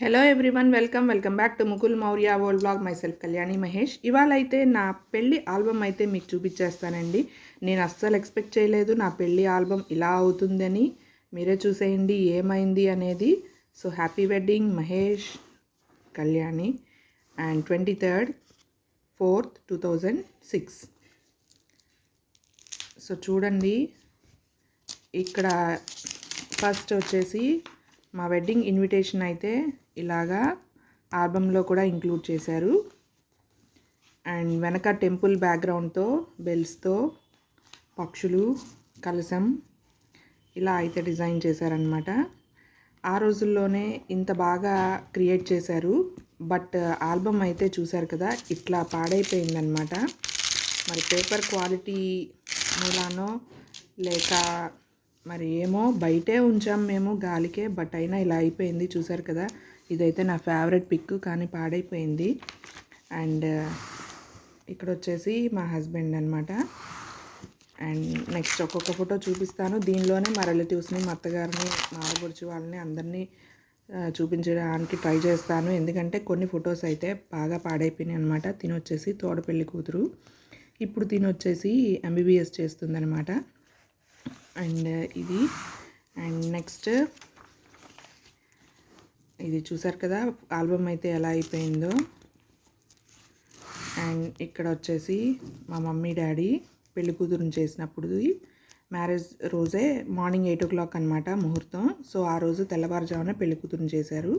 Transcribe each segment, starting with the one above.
Hello everyone welcome welcome back to Mukul Maurya world blog my self Kalyani Mahesh ఇవాళ అయితే నా పెళ్ళి album అయితే మీకు చూపించేస్తానండి. నేను అస్సలు ఎక్స్పెక్ట్ చేయలేదు నా పెళ్ళి ఆల్బమ్ ఇలా అవుతుందని. మీరే చూసేయండి ఏమైంది అనేది. So happy wedding Mahesh Kalyani and twenty third fourth two thousand six so చూడండి. ఇక్కడ ఫస్ట్ వచ్చేసి మా వెడ్డింగ్ ఇన్విటేషన్ అయితే ఇలాగా ఆల్బంలో కూడా ఇంక్లూడ్ చేశారు. అండ్ వెనక టెంపుల్ బ్యాక్గ్రౌండ్తో బెల్స్తో పక్షులు కలసం ఇలా అయితే డిజైన్ చేశారనమాట ఆ రోజుల్లోనే ఇంత బాగా క్రియేట్ చేశారు. బట్ ఆల్బమ్ అయితే చూశారు కదా ఇట్లా పాడైపోయిందనమాట మరి పేపర్ క్వాలిటీ మూలానో లేక మరి ఏమో బయటే ఉంచాం మేము గాలికే బట్ అయినా ఇలా అయిపోయింది. చూసారు కదా ఇదైతే నా ఫేవరెట్ పిక్ కానీ పాడైపోయింది. అండ్ ఇక్కడ వచ్చేసి మా హస్బెండ్ అనమాట అండ్ నెక్స్ట్ ఒక్కొక్క ఫోటో చూపిస్తాను. దీనిలోనే మా రిలేటివ్స్ని మా అత్తగారిని మా వాళ్ళని అందరినీ చూపించడానికి ట్రై చేస్తాను. ఎందుకంటే కొన్ని ఫొటోస్ అయితే బాగా పాడైపోయినాయి అనమాట తినొచ్చేసి తోడపల్లి తోడపెళ్ళి కూతురు. ఇప్పుడు తినొచ్చేసి ఎంబీబీఎస్ చేస్తుందనమాట అండ్ ఇది. అండ్ నెక్స్ట్ ఇది చూసారు కదా ఆల్బమ్ అయితే ఎలా అయిపోయిందో. అండ్ ఇక్కడ వచ్చేసి మా మమ్మీ డాడీ పెళ్ళి కూతురుని చేసినప్పుడు మ్యారేజ్ రోజే మార్నింగ్ ఎయిట్ ఓ క్లాక్ అనమాట ముహూర్తం. సో ఆ రోజు తెల్లవారుజామున పెళ్ళి కూతురుని చేశారు.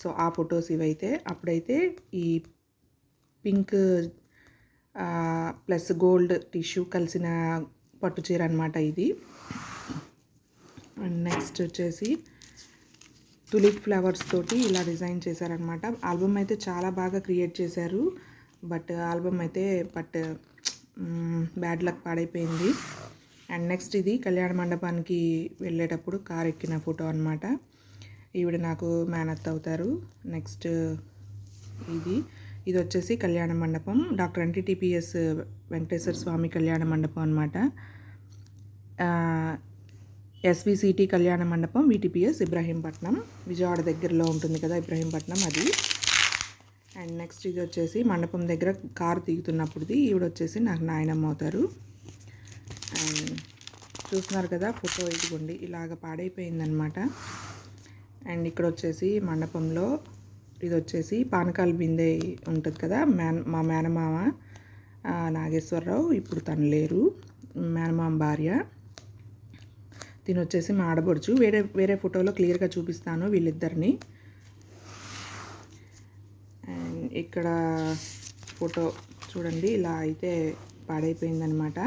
సో ఆ ఫొటోస్ ఇవైతే అప్పుడైతే ఈ పింక్ ప్లస్ గోల్డ్ టిష్యూ కలిసిన పట్టు చీర అనమాట ఇది. అండ్ నెక్స్ట్ వచ్చేసి తులిప్ ఫ్లవర్స్ తోటి ఇలా డిజైన్ చేశారనమాట ఆల్బమ్ అయితే చాలా బాగా క్రియేట్ చేశారు. బట్ ఆల్బమ్ అయితే బట్ బ్యాడ్ లక్ పాడైపోయింది. అండ్ నెక్స్ట్ ఇది కళ్యాణ మండపానికి వెళ్ళేటప్పుడు కార్ ఎక్కిన ఫోటో అనమాట ఈవిడ నాకు మేనత్ అవుతారు. నెక్స్ట్ ఇది. ఇది వచ్చేసి కళ్యాణ మండపం. డాక్టర్ ఎన్టీటీపీఎస్ వెంకటేశ్వర స్వామి కళ్యాణ మండపం అనమాట ఎస్విసిటి కళ్యాణ మండపం విటిపిఎస్ ఇబ్రహీంపట్నం. విజయవాడ దగ్గరలో ఉంటుంది కదా ఇబ్రహీంపట్నం అది. అండ్ నెక్స్ట్ ఇది వచ్చేసి మండపం దగ్గర కారు దిగుతున్నప్పుడుది. ఈవిడ వచ్చేసి నాకు నాయనమ్మ అవుతారు. అండ్ చూస్తున్నారు కదా ఫోటో ఇదిగోండి. ఇలాగ పాడైపోయిందనమాట అండ్ ఇక్కడ వచ్చేసి మండపంలో ఇది వచ్చేసి పానకాల బిందె ఉంటుంది కదా మేన మా మేనమామ నాగేశ్వరరావు ఇప్పుడు తను లేరు మేనమామ భార్య. తిని వచ్చేసి మా ఆడబడుచు వేరే వేరే ఫోటోలో క్లియర్గా చూపిస్తాను వీళ్ళిద్దరిని. అండ్ ఇక్కడ ఫోటో చూడండి ఇలా అయితే పాడైపోయిందనమాట.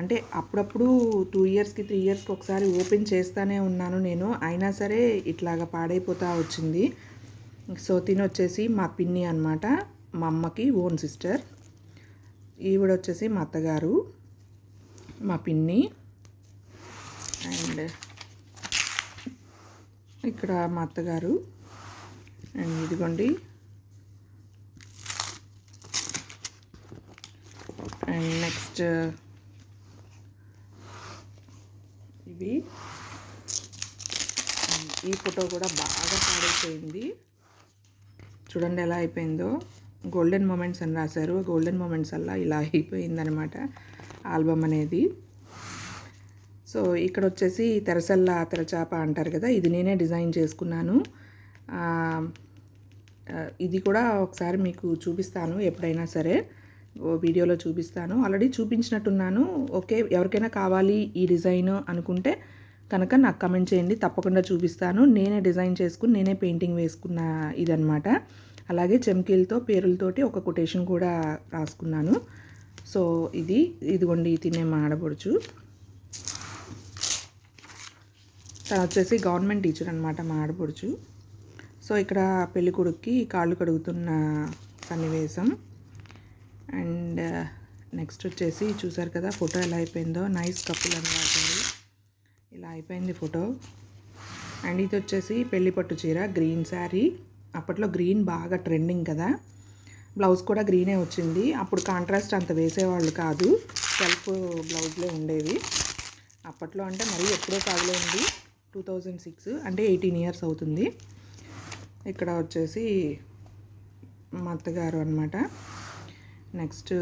అంటే అప్పుడప్పుడు టూ ఇయర్స్కి త్రీ ఇయర్స్కి ఒకసారి ఓపెన్ చేస్తూనే ఉన్నాను నేను అయినా సరే ఇట్లాగా పాడైపోతూ వచ్చింది. సో తిని వచ్చేసి మా పిన్ని అనమాట మా అమ్మకి ఓన్ సిస్టర్. ఈవిడ వచ్చేసి మా అత్తగారు మా పిన్ని. అండ్ ఇక్కడ మా అత్తగారు. అండ్ ఇదిగోండి. అండ్ నెక్స్ట్ ఇవి. ఈ ఫోటో కూడా బాగా పాడైపోయింది. చూడండి ఎలా అయిపోయిందో. గోల్డెన్ మూమెంట్స్ అని రాశారు. గోల్డెన్ మూమెంట్స్ అలా ఇలా అయిపోయిందనమాట ఆల్బమ్ అనేది. సో ఇక్కడ వచ్చేసి తెరసల్ల తెరచాప అంటారు కదా ఇది నేనే డిజైన్ చేసుకున్నాను. ఇది కూడా ఒకసారి మీకు చూపిస్తాను ఎప్పుడైనా సరే. వీడియోలో చూపిస్తాను. ఆల్రెడీ చూపించినట్టున్నాను. ఓకే ఎవరికైనా కావాలి ఈ డిజైన్ అనుకుంటే కనుక నాకు కమెంట్ చేయండి తప్పకుండా చూపిస్తాను. నేనే డిజైన్ చేసుకుని నేనే పెయింటింగ్ వేసుకున్న ఇదనమాట అలాగే చెమ్కీలతో పేరులతోటి ఒక కొటేషన్ కూడా రాసుకున్నాను. సో ఇది ఇదిగోండి తినే మా తను వచ్చేసి గవర్నమెంట్ టీచర్ అనమాట మా ఆడపడుచు సో ఇక్కడ పెళ్ళి కొడుక్కి కాళ్ళు కడుగుతున్న సన్నివేశం. అండ్ uh, నెక్స్ట్ వచ్చేసి చూసారు కదా ఫోటో ఎలా అయిపోయిందో. నైస్ కప్పులు అనమాట అయిపోయింది ఫోటో. అండ్ ఇది వచ్చేసి పెళ్ళి పట్టు చీర గ్రీన్ శారీ. అప్పట్లో గ్రీన్ బాగా ట్రెండింగ్ కదా. బ్లౌజ్ కూడా గ్రీనే వచ్చింది. అప్పుడు కాంట్రాస్ట్ అంత వేసేవాళ్ళు కాదు. సెల్ఫ్ బ్లౌజ్లే ఉండేవి. అప్పట్లో అంటే మరీ ఎప్పుడో కాదులేండి. టూ థౌజండ్ సిక్స్ అంటే ఎయిటీన్ ఇయర్స్ అవుతుంది. ఇక్కడ వచ్చేసి మా అత్తగారు అనమాట నెక్స్ట్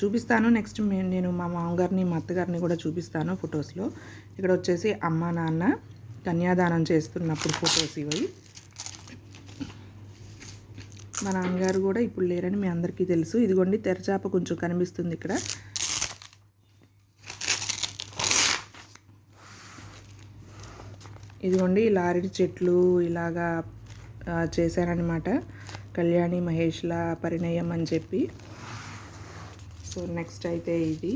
చూపిస్తాను. నెక్స్ట్ నేను మా మామగారిని మా అత్తగారిని కూడా చూపిస్తాను ఫొటోస్లో. ఇక్కడ వచ్చేసి అమ్మ నాన్న కన్యాదానం చేస్తున్నప్పుడు ఫొటోస్ ఇవి. మా నాన్నగారు కూడా ఇప్పుడు లేరని మీ అందరికీ తెలుసు. ఇదిగోండి తెరచాప కొంచెం కనిపిస్తుంది ఇక్కడ. ఇదిగోండి ఈ లారీ చెట్లు ఇలాగా చేశారనమాట కళ్యాణి మహేష్ల పరిణయం అని చెప్పి. సో నెక్స్ట్ అయితే ఇది.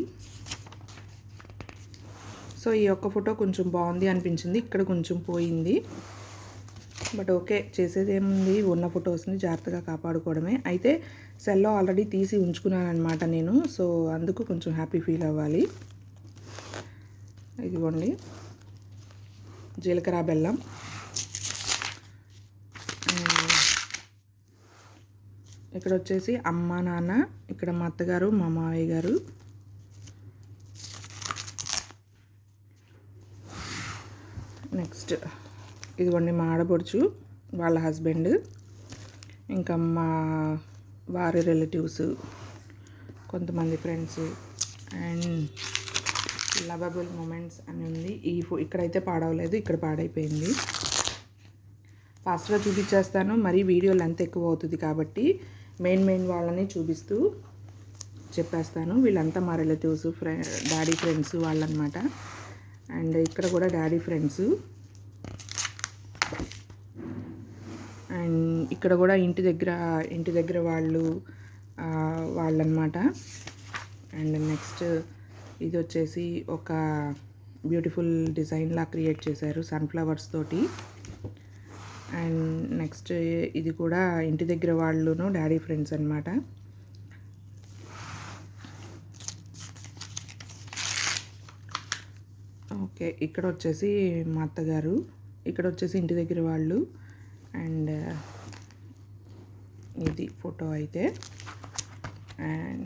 సో ఈ యొక్క ఫోటో కొంచెం బాగుంది అనిపించింది ఇక్కడ కొంచెం పోయింది. బట్ ఓకే చేసేది ఏముంది? ఉన్న ఫొటోస్ని జాగ్రత్తగా కాపాడుకోవడమే. అయితే సెల్లో ఆల్రెడీ తీసి ఉంచుకున్నాను అనమాట నేను సో అందుకు కొంచెం హ్యాపీ ఫీల్ అవ్వాలి. ఇదిగోండి. జీలకర్ర బెల్లం. ఇక్కడ వచ్చేసి అమ్మ నాన్న ఇక్కడ మా అత్తగారు మా మావయ్య గారు. నెక్స్ట్ ఇదిగోండి మా ఆడపడుచు వాళ్ళ హస్బెండ్ ఇంకా మా వారి రిలేటివ్స్ కొంతమంది ఫ్రెండ్స్ అండ్ లవబుల్ మూమెంట్స్ అని ఉంది. ఈ ఫో ఇక్కడైతే పాడవలేదు ఇక్కడ పాడైపోయింది. ఫాస్ట్గా చూపించేస్తాను మరీ వీడియో లెంత్ ఎక్కువ అవుతుంది కాబట్టి మెయిన్ మెయిన్ వాళ్ళని చూపిస్తూ చెప్పేస్తాను. వీళ్ళంతా మా రిలేటివ్స్ ఫ్రె డాడీ ఫ్రెండ్స్ వాళ్ళనమాట. అండ్ ఇక్కడ కూడా డాడీ ఫ్రెండ్స్. అండ్ ఇక్కడ కూడా ఇంటి దగ్గర ఇంటి దగ్గర వాళ్ళు వాళ్ళనమాట. అండ్ నెక్స్ట్ ఇది వచ్చేసి ఒక బ్యూటిఫుల్ డిజైన్లా క్రియేట్ చేశారు సన్ఫ్లవర్స్ తోటి. అండ్ నెక్స్ట్ ఇది కూడా ఇంటి దగ్గర వాళ్ళును డాడీ ఫ్రెండ్స్ అనమాట ఓకే ఇక్కడ వచ్చేసి మా అత్తగారు ఇక్కడ వచ్చేసి ఇంటి దగ్గర వాళ్ళు అండ్ ఇది ఫోటో అయితే. అండ్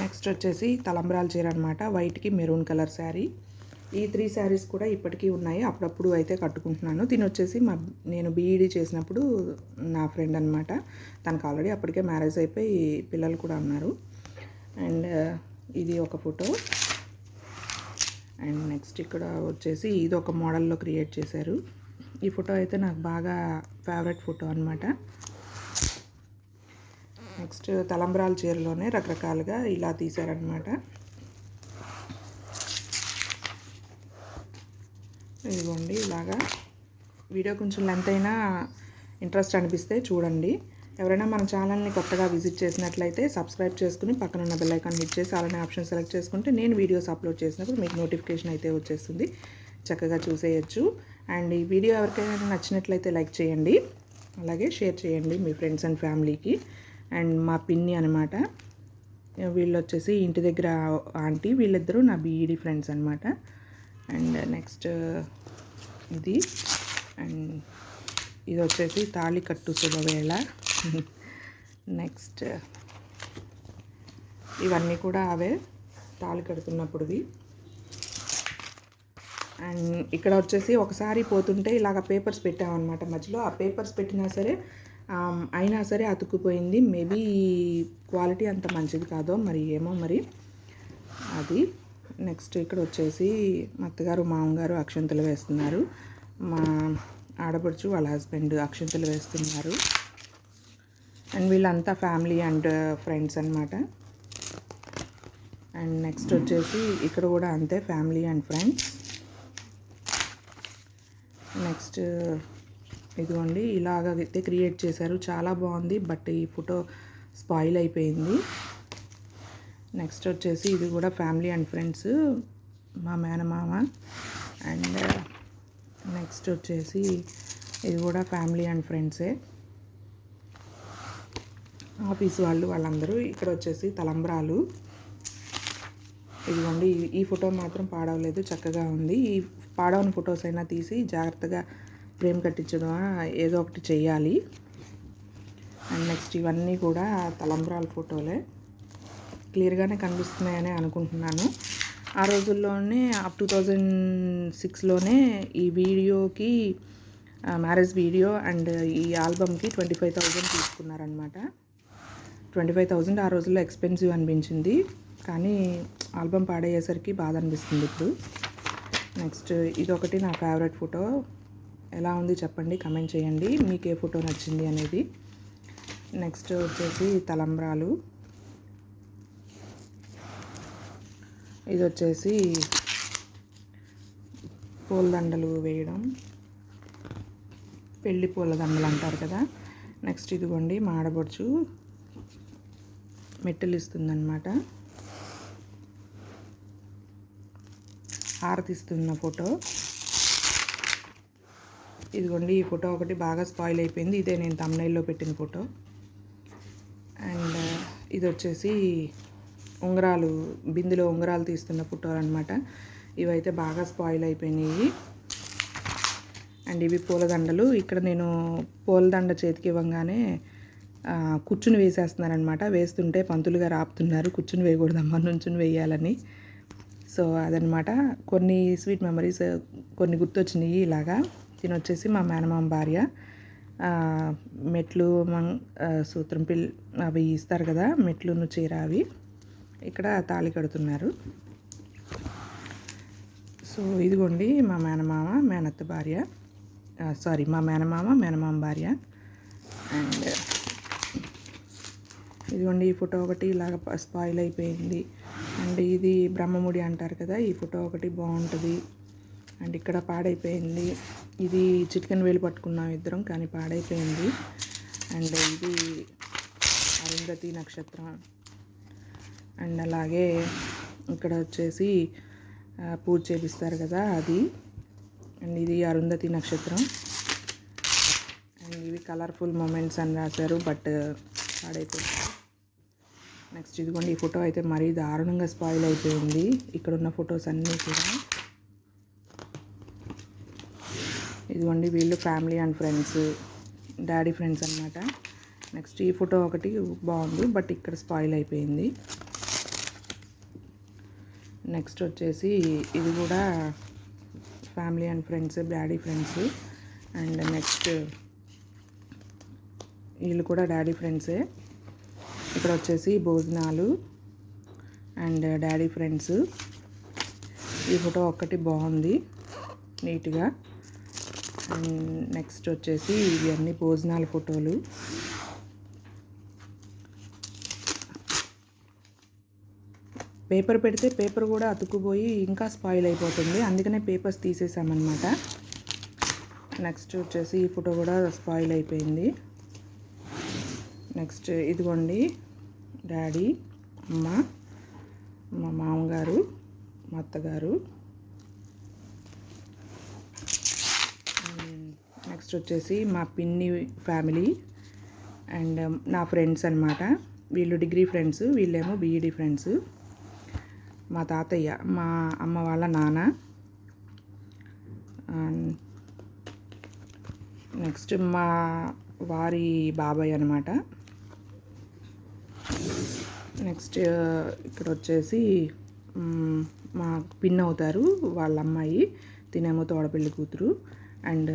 నెక్స్ట్ వచ్చేసి తలంబ్రాల చీర అనమాట వైట్కి మెరూన్ కలర్ శారీ. ఈ త్రీ శారీస్ కూడా ఇప్పటికీ ఉన్నాయి. అప్పుడప్పుడు అయితే కట్టుకుంటున్నాను. దీని వచ్చేసి మా నేను బీఈడీ చేసినప్పుడు నా ఫ్రెండ్ అనమాట తనకు ఆల్రెడీ అప్పటికే మ్యారేజ్ అయిపోయి పిల్లలు కూడా ఉన్నారు. అండ్ ఇది ఒక ఫోటో. అండ్ నెక్స్ట్ ఇక్కడ వచ్చేసి ఇది ఒక మోడల్లో క్రియేట్ చేశారు. ఈ ఫోటో అయితే నాకు బాగా ఫేవరెట్ ఫోటో అనమాట నెక్స్ట్ తలంబ్రాల చీరలోనే రకరకాలుగా ఇలా తీశారనమాట ఇదిగోండి ఇలాగా. వీడియో కొంచెం లెంత్ అయినా ఇంట్రెస్ట్ అనిపిస్తే చూడండి. ఎవరైనా మన ఛానల్ని కొత్తగా విజిట్ చేసినట్లయితే సబ్స్క్రైబ్ చేసుకుని పక్కన ఉన్న బెల్లైకాన్ హిట్ చేసి అలానే ఆప్షన్ సెలెక్ట్ చేసుకుంటే నేను వీడియోస్ అప్లోడ్ చేసినప్పుడు మీకు నోటిఫికేషన్ అయితే వచ్చేస్తుంది. చక్కగా చూసేయచ్చు. అండ్ ఈ వీడియో ఎవరికైనా నచ్చినట్లయితే లైక్ చేయండి. అలాగే షేర్ చేయండి మీ ఫ్రెండ్స్ అండ్ ఫ్యామిలీకి అండ్ మా పిన్ని అనమాట వీళ్ళు వచ్చేసి ఇంటి దగ్గర ఆంటీ వీళ్ళిద్దరూ నా బీఈడి ఫ్రెండ్స్ అనమాట అండ్ నెక్స్ట్ ఇది. అండ్ ఇది వచ్చేసి తాళి కట్టు శుభవేళ. నెక్స్ట్ ఇవన్నీ కూడా అవే తాళి కడుతున్నప్పుడువి. అండ్ ఇక్కడ వచ్చేసి ఒకసారి పోతుంటే ఇలాగ పేపర్స్ పెట్టామన్నమాట మధ్యలో. ఆ పేపర్స్ పెట్టినా సరే అయినా సరే అతుక్కుపోయింది. మేబీ క్వాలిటీ అంత మంచిది కాదో మరి ఏమో మరి. అది. నెక్స్ట్ ఇక్కడ వచ్చేసి మా అత్తగారు మామగారు అక్షంతలు వేస్తున్నారు. మా ఆడపడుచు వాళ్ళ హస్బెండ్ అక్షంతలు వేస్తున్నారు. అండ్ వీళ్ళంతా ఫ్యామిలీ అండ్ ఫ్రెండ్స్ అన్నమాట. అండ్ నెక్స్ట్ వచ్చేసి ఇక్కడ కూడా అంతే ఫ్యామిలీ అండ్ ఫ్రెండ్స్. నెక్స్ట్ ఇదిగోండి ఇలాగ అయితే క్రియేట్ చేశారు. చాలా బాగుంది బట్ ఈ ఫోటో స్పాయిల్ అయిపోయింది. నెక్స్ట్ వచ్చేసి ఇది కూడా ఫ్యామిలీ అండ్ ఫ్రెండ్స్ మా మేనమామ. అండ్ నెక్స్ట్ uh, వచ్చేసి ఇది కూడా ఫ్యామిలీ అండ్ ఫ్రెండ్సే ఆఫీస్ వాళ్ళు వాళ్ళందరూ ఇక్కడ వచ్చేసి తలంబ్రాలు. ఇదిగోండి ఈ- ఫోటో మాత్రం పాడవలేదు చక్కగా ఉంది. ఈ పాడవని ఫొటోస్ అయినా తీసి జాగ్రత్తగా ఫ్రేమ్ కట్టించడం ఏదో ఒకటి చేయాలి అండ్ నెక్స్ట్ ఇవన్నీ కూడా తలంబ్రాల ఫోటోలే. క్లియర్గానే కనిపిస్తున్నాయని అనుకుంటున్నాను. ఆ రోజుల్లోనే అప్ టూ థౌజండ్ సిక్స్లోనే ఈ వీడియోకి మ్యారేజ్ వీడియో అండ్ ఈ ఆల్బమ్కి ట్వంటీ ఫైవ్ థౌజండ్ తీసుకున్నారనమాట ట్వంటీ ఫైవ్ థౌజండ్ ఆ రోజుల్లో ఎక్స్పెన్సివ్ అనిపించింది. కానీ ఆల్బమ్ పాడయ్యేసరికి బాధ అనిపిస్తుంది ఇప్పుడు. నెక్స్ట్ ఇదొకటి నా ఫేవరెట్ ఫోటో. ఎలా ఉంది చెప్పండి కమెంట్ చేయండి. మీకు ఏ ఫోటో నచ్చింది అనేది. నెక్స్ట్ వచ్చేసి తలంబ్రాలు. ఇది వచ్చేసి పూలదండలు వేయడం. పెళ్ళి పూలదండలు అంటారు కదా. నెక్స్ట్ ఇదిగోండి మాడబొడుచు మెట్టెలు ఇస్తుందన్నమాట హారతిస్తున్న ఫోటో. ఇదిగోండి ఈ ఫోటో ఒకటి బాగా స్పాయిల్ అయిపోయింది. ఇదే నేను తమ్నైల్లో పెట్టిన ఫోటో. అండ్ ఇది వచ్చేసి ఉంగరాలు బిందులో ఉంగరాలు తీస్తున్న పుట్టారు అనమాట ఇవైతే బాగా స్పాయిల్ అయిపోయినాయి. అండ్ ఇవి పూలదండలు ఇక్కడ నేను పూలదండ చేతికి ఇవ్వగానే ఆ, కూర్చుని వేసేస్తున్నారనమాట వేస్తుంటే పంతులు గారు ఆపుతున్నారు కూర్చుని వేయకూడదమ్మా నుంచుని వేయాలని. సో అదనమాట కొన్ని స్వీట్ మెమరీస్ కొన్ని గుర్తొచ్చినాయి ఇలాగా. తిని వచ్చేసి మా మేనమామ భార్య మెట్లు మంగ్ సూత్రం పిల్ అవి ఇస్తారు కదా మెట్లును చీర అవి. ఇక్కడ తాళి కడుతున్నారు. సో ఇదిగోండి మా మేనమామ మేనత్త భార్య. సారీ మా మేనమామ మేనమామ భార్య. అండ్ ఇదిగోండి ఈ ఫోటో ఒకటి ఇలాగ స్పాయిల్ అయిపోయింది. అండ్ ఇది బ్రహ్మముడి అంటారు కదా ఈ ఫోటో ఒకటి బాగుంటుంది. అండ్ ఇక్కడ పాడైపోయింది. ఇది చికెన్ వేలు పట్టుకున్నాం ఇద్దరం కానీ పాడైపోయింది. అండ్ ఇది అరుంధతి నక్షత్రం. అండ్ అలాగే ఇక్కడ వచ్చేసి పూజ చేపిస్తారు కదా అది. అండ్ ఇది అరుంధతి నక్షత్రం. అండ్ ఇవి కలర్ఫుల్ మూమెంట్స్ అని రాశారు బట్ పాడైపోయింది. నెక్స్ట్ ఇదిగోండి ఈ ఫోటో అయితే మరీ దారుణంగా స్పాయిల్ అయిపోయింది ఇక్కడ ఉన్న ఫొటోస్ అన్నీ కూడా. ఇదిగోండి వీళ్ళు family and friends daddy friends అన్నమాట. నెక్స్ట్ ఈ ఫోటో ఒకటి బాగుంది బట్ ఇక్కడ స్పాయిల్ అయిపోయింది. నెక్స్ట్ వచ్చేసి ఇది కూడా family and friends daddy friends. And next వీళ్ళు కూడా డాడీ ఫ్రెండ్సే. ఇక్కడ వచ్చేసి భోజనాలు అండ్ డాడీ ఫ్రెండ్స్. ఈ ఫోటో ఒక్కటి బాగుంది నీట్గా. అండ్ నెక్స్ట్ వచ్చేసి ఇవన్నీ భోజనాల ఫోటోలు. పేపర్ పెడితే పేపర్ కూడా అతుక్కుపోయి ఇంకా స్పాయిల్ అయిపోతుంది. అందుకనే పేపర్స్ తీసేసామన్నమాట. నెక్స్ట్ వచ్చేసి ఈ ఫోటో కూడా స్పాయిల్ అయిపోయింది. నెక్స్ట్ ఇదిగోండి డాడీ అమ్మ మా మామగారు మా అత్తగారు. నెక్స్ట్ వచ్చేసి మా పిన్ని ఫ్యామిలీ అండ్ నా ఫ్రెండ్స్ అనమాట వీళ్ళు డిగ్రీ ఫ్రెండ్స్ వీళ్ళేమో బీఈడి ఫ్రెండ్స్. మా తాతయ్య మా అమ్మ వాళ్ళ నాన్న. నెక్స్ట్ మా వారి బాబాయ్ అనమాట నెక్స్ట్ ఇక్కడ వచ్చేసి మా పిన్ అవుతారు వాళ్ళ అమ్మాయి తినేమో తోడపిల్లి కూతురు. అండ్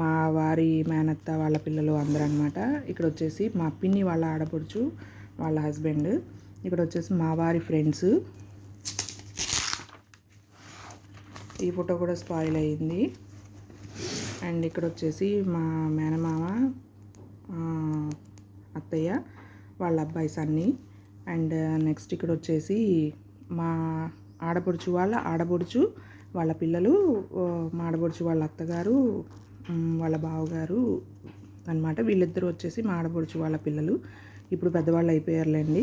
మా వారి మేనత్త వాళ్ళ పిల్లలు అందరూ అనమాట ఇక్కడ వచ్చేసి మా పిన్ని వాళ్ళ ఆడపడుచు వాళ్ళ హస్బెండ్. ఇక్కడ వచ్చేసి మా వారి ఫ్రెండ్స్. ఈ ఫోటో కూడా స్పాయిల్ అయ్యింది. అండ్ ఇక్కడ వచ్చేసి మా మేనమామ అత్తయ్య వాళ్ళ అబ్బాయి సన్ని. అండ్ నెక్స్ట్ ఇక్కడ వచ్చేసి మా ఆడపడుచు వాళ్ళ ఆడపడుచు వాళ్ళ పిల్లలు మా ఆడపడుచు వాళ్ళ అత్తగారు వాళ్ళ బావగారు అనమాట వీళ్ళిద్దరూ వచ్చేసి మా ఆడపడుచు వాళ్ళ పిల్లలు. ఇప్పుడు పెద్దవాళ్ళు అయిపోయారులేండి.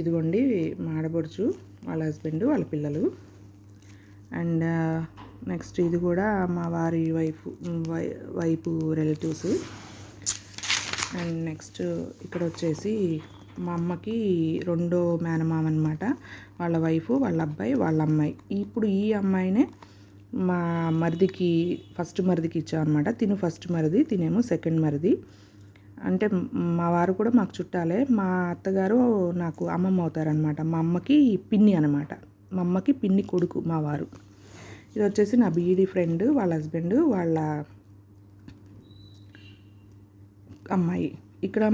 ఇదిగోండి మా ఆడపడుచు వాళ్ళ హస్బెండ్ వాళ్ళ పిల్లలు. అండ్ నెక్స్ట్ ఇది కూడా మా వారి వైఫ్ వై వైపు రిలేటివ్స్. అండ్ నెక్స్ట్ ఇక్కడ వచ్చేసి మా అమ్మకి రెండో మేనమామ అనమాట వాళ్ళ వైఫ్ వాళ్ళ అబ్బాయి వాళ్ళ అమ్మాయి. ఇప్పుడు ఈ అమ్మాయినే మా మరిదికి ఫస్ట్ మరిదికి ఇచ్చామన్నమాట తిను ఫస్ట్ మరిది తినేమో సెకండ్ మరిది. అంటే మా వారు కూడా మాకు చుట్టాలే. మా అత్తగారు నాకు అమ్మమ్మ అవుతారనమాట మా అమ్మకి పిన్ని అనమాట మా అమ్మకి పిన్ని కొడుకు మా వారు. ఇది వచ్చేసి నా బీఈడి ఫ్రెండ్ వాళ్ళ హస్బెండ్ వాళ్ళ అమ్మాయి. ఇక్కడ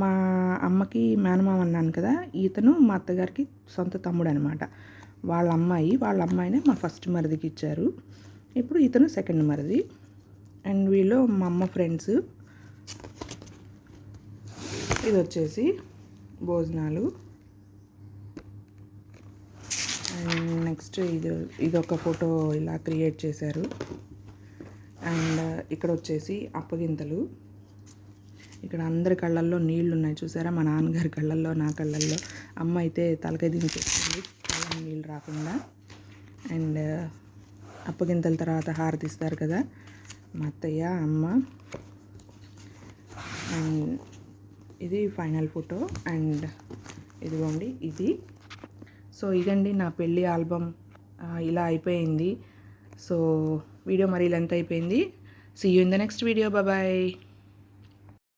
మా అమ్మకి మేనమామ అన్నాను కదా ఇతను మా అత్తగారికి సొంత తమ్ముడు అనమాట వాళ్ళ అమ్మాయి వాళ్ళ అమ్మాయినే మా ఫస్ట్ మరిదికి ఇచ్చారు. ఇప్పుడు ఇతను సెకండ్ మరిది. అండ్ వీళ్ళు మా అమ్మ ఫ్రెండ్స్ ఇది వచ్చేసి భోజనాలు. అండ్ నెక్స్ట్ ఇది ఇది ఒక ఫోటో ఇలా క్రియేట్ చేశారు. అండ్ uh, ఇక్కడ వచ్చేసి అప్పగింతలు. ఇక్కడ అందరి కళ్ళల్లో నీళ్ళు ఉన్నాయి. చూసారా? మా నాన్నగారి కళ్ళల్లో నా కళ్ళల్లో. అమ్మ అయితే తలకై దించేస్తుంది కళ్ళ నీళ్ళు రాకుండా. అండ్ uh, అప్పగింతల తర్వాత హారతిస్తారు కదా? మా అత్తయ్య అమ్మ. అండ్ ఇది ఫైనల్ ఫోటో అండ్ ఇదిగోండి ఇది. సో ఇదండి నా పెళ్ళి ఆల్బమ్. ఇలా అయిపోయింది. సో వీడియో మరి లెంత్ అయిపోయింది. See you in the next video bye